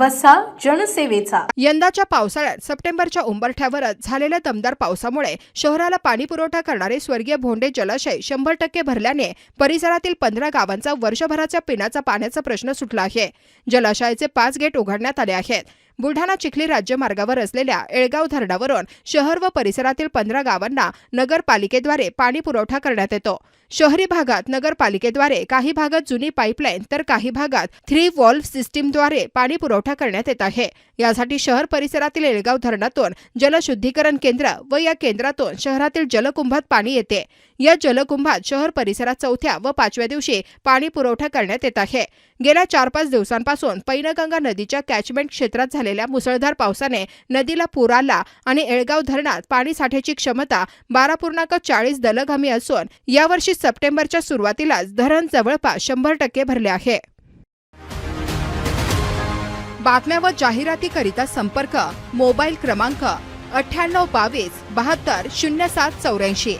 वसा जनसेवेचा. यंदाच्या पावसाळ्यात सप्टेंबरच्या उंबरठ्यावरच झालेल्या दमदार पावसामुळे शहराला पाणी पुरवठा करणारे स्वर्गीय भोंडे जलाशय शंभर टक्के भरल्याने परिसरातील पंधरा गावांचा वर्षभराच्या पिण्याचा पाण्याचा प्रश्न सुटला आहे. जलाशयाचे पाच गेट उघडण्यात आले आहेत. बुलढाणा चिखली राज्यमार्गावर असलेल्या एळगाव धरणावरून शहर व परिसरातील पंधरा गावांना नगरपालिकेद्वारे पाणी पुरवठा करण्यात येतो. शहरी भागात नगरपालिकेद्वारे काही भागात जुनी पाईपलाईन तर काही भागात थ्री वॉल्व्ह सिस्टीमद्वारे पाणी पुरवठा करण्यात येत आहे. यासाठी शहर परिसरातील एळगाव धरणातून जलशुद्धीकरण केंद्र व या केंद्रातून शहरातील जलकुंभात पाणी येते. या जलकुंभात शहर परिसरात चौथ्या व पाचव्या दिवशी पाणी पुरवठा करण्यात येत आहे. गेल्या चार पाच दिवसांपासून पैनगंगा नदीच्या कॅचमेंट क्षेत्रात झाले झालेल्या मुसळधार पावसाने नदीला पूर आला आणि एळगाव धरणात पाणी साठ्याची क्षमता बारा पूर्णांक चाळीस दलघमी असून यावर्षी सप्टेंबरच्या सुरुवातीलाच धरण जवळपास शंभर टक्के भरले आहे. बातम्या व जाहिरातीकरिता संपर्क मोबाईल क्रमांक अठ्ठ्याण्णव बावीस बहात्तर शून्य सात चौऱ्याऐंशी.